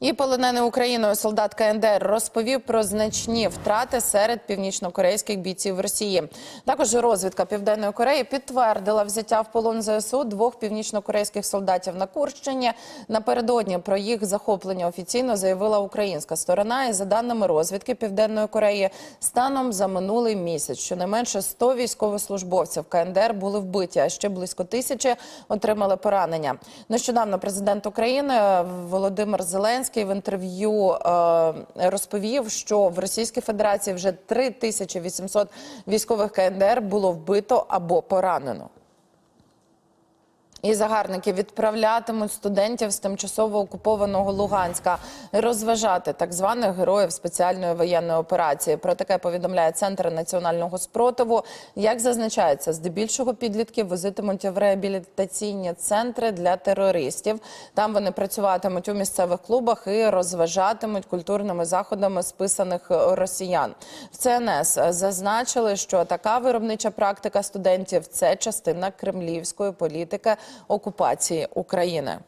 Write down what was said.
І полонений Україною солдат КНДР розповів про значні втрати серед північнокорейських бійців Росії. Також розвідка Південної Кореї підтвердила взяття в полон ЗСУ двох північнокорейських солдатів на Курщині. Напередодні про їх захоплення офіційно заявила українська сторона. І за даними розвідки Південної Кореї, станом за минулий місяць щонайменше 100 військовослужбовців КНДР були вбиті, а ще близько тисячі отримали поранення. Нещодавно президент України Володимир Зеленський в інтерв'ю е, розповів, що в Російській Федерації вже 3800 військових КНДР було вбито або поранено. І загарники відправлятимуть студентів з тимчасово окупованого Луганська розважати так званих героїв спеціальної воєнної операції. Про таке повідомляє центр національного спротиву. Як зазначається, здебільшого підлітків возитимуть в реабілітаційні центри для терористів. Там вони працюватимуть у місцевих клубах і розважатимуть культурними заходами списаних росіян. В ЦНС зазначили, що така виробнича практика студентів це частина кремлівської політики окупації України.